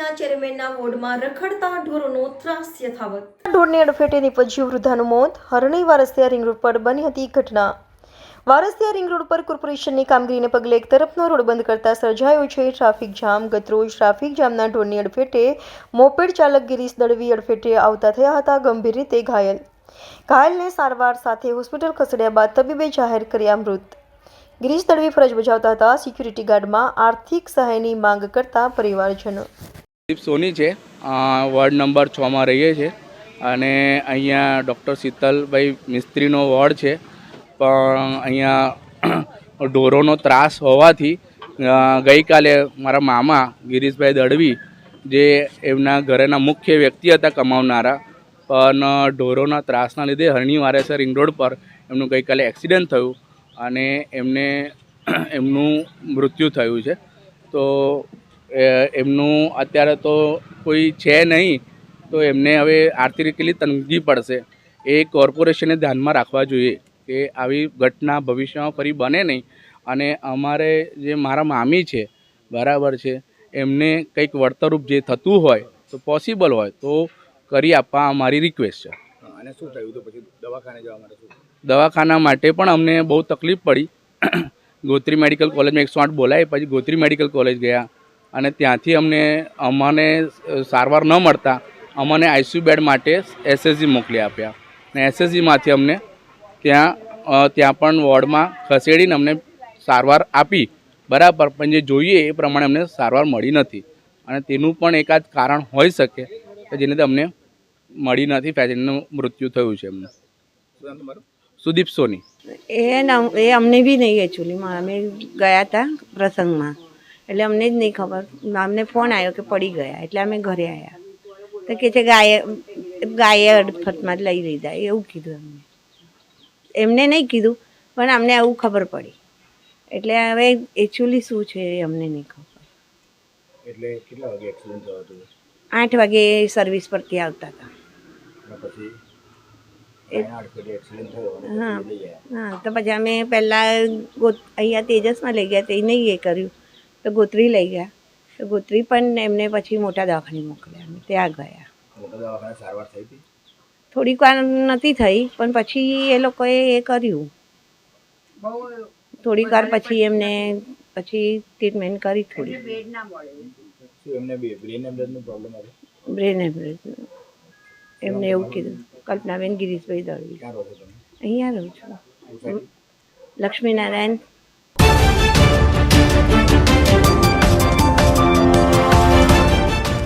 કલ્પનાબેનના વોર્ડમાં રખડતા ઢોરોનો ત્રાસ યથાવત. ઢોરની અડફેટે નીપજ્યું વૃદ્ધાનું મોત. હરણી વારસિયા રિંગ રોડ પર બની હતી ઘટના. વારસિયા રિંગ રોડ પર કોર્પોરેશનની કામગીરીને પગલે એક તરફનો રોડ બંધ કરતા સર્જાયો છે ટ્રાફિક જામ. ગતરોજ ટ્રાફિક જામના ઢોરની અડફેટે મોપેડ ચાલક ગિરીશ દળવી અડફેટે આવતા થયા હતા, ગંભીર રીતે ઘાયલ. ઘાયલને સારવાર સાથે હોસ્પિટલ ખસેડ્યા બાદ તબીબે જાહેર કર્યા મૃત. ગિરીશ દળવી ફરજ બજાવતા હતા. સિક્યુરિટી ગાર્ડમાં આર્થિક સહાયની માંગ કરતા પરિવારજનો. સોની છે. વોર્ડ નંબર છમાં રહીએ છીએ અને અહીંયા ડૉક્ટર શીતલભાઈ મિસ્ત્રીનો વોર્ડ છે. પણ અહીંયા ઢોરોનો ત્રાસ હોવાથી ગઈકાલે મારા મામા ગિરીશભાઈ દળવી જે એમના ઘરેના મુખ્ય વ્યક્તિ હતા કમાવનારા, પણ ઢોરોના ત્રાસના લીધે હરણી વારેસર રિંગ રોડ પર એમનું ગઈકાલે એક્સિડન્ટ થયું અને એમને, એમનું મૃત્યુ થયું છે. તો એમનું અત્યારે તો કોઈ છે નહીં તો એમને હવે આર્થિક કેટલી તંગી પડશે. એ કોર્પોરેશને ધ્યાનમાં રાખવા જોઈએ કે આવી ઘટના ભવિષ્યમાં ફરી બને નહીં. અને અમારે જે મારા મામી છે બરાબર છે એમને કંઈક વળતરરૂપ જે થતું હોય તો પોસિબલ હોય તો કરી આપવા અમારી રિક્વેસ્ટ છે. અને શું થયું તો પછી દવાખાને જવા માટે દવાખાના માટે પણ અમને બહુ તકલીફ પડી. ગોત્રી મેડિકલ કોલેજમાં એકસો આઠ બોલાય પછી ગોત્રી મેડિકલ કોલેજ ગયા. અને ત્યાંથી અમને અમને સારવાર ન મળતા અમને આઈસીયુ બેડ માટે એસએસજી મોકલી આપ્યા. અને એસએસજીમાંથી અમને ત્યાં ત્યાં પણ વોર્ડમાં ખસેડીને અમને સારવાર આપી. બરાબર પણ જે જોઈએ એ પ્રમાણે અમને સારવાર મળી નથી. અને તેનું પણ એકાદ કારણ હોઈ શકે કે જેને અમને મળી નથી પેશન્ટનું મૃત્યુ થયું છે એમનું. સુદીપ સોની. એ એ અમને બી નહીં એકચ્યુઅલીમાં અમે ગયા હતા પ્રસંગમાં. એટલે અમને જ નહીં ખબર. અમને ફોન આવ્યો કે પડી ગયા એટલે અમે ઘરે આવ્યા તો કે છે ગાય ગાયે અડફતમાં જ લઈ લીધા એવું કીધું અમને એમને નહીં કીધું પણ અમને આવું ખબર પડી. એટલે હવે એકચ્યુઅલી શું છે એ અમને નહીં ખબર. એટલે કેટલા વાગે એક્સિડન્ટ થયો હતો? આઠ વાગે સર્વિસ પરથી આવતા હતા. હા. તો પછી અમે પહેલાં અહીંયા તેજસમાં લઈ ગયા તે નહીં એ કર્યું. તો ગોત્રી લઈ ગયા. તો ગોત્રી પણ એમને પછી મોટા દવાખાને મોકલ્યા. અમે ત્યાં ગયા. મોટા દવાખાને સારવાર થઈ હતી? થોડીક વાર નથી થઈ પણ પછી એ લોકોએ એ કર્યું. થોડીક વાર પછી એમને પછી ટ્રીટમેન્ટ કરી થોડી. શું એમને બે બ્રેન હેમરેજ એમને એવું કીધું. કલ્પનાબેન ગિરીશભાઈ દળવી. અહીંયા રહું છું. લક્ષ્મીનારાયણ.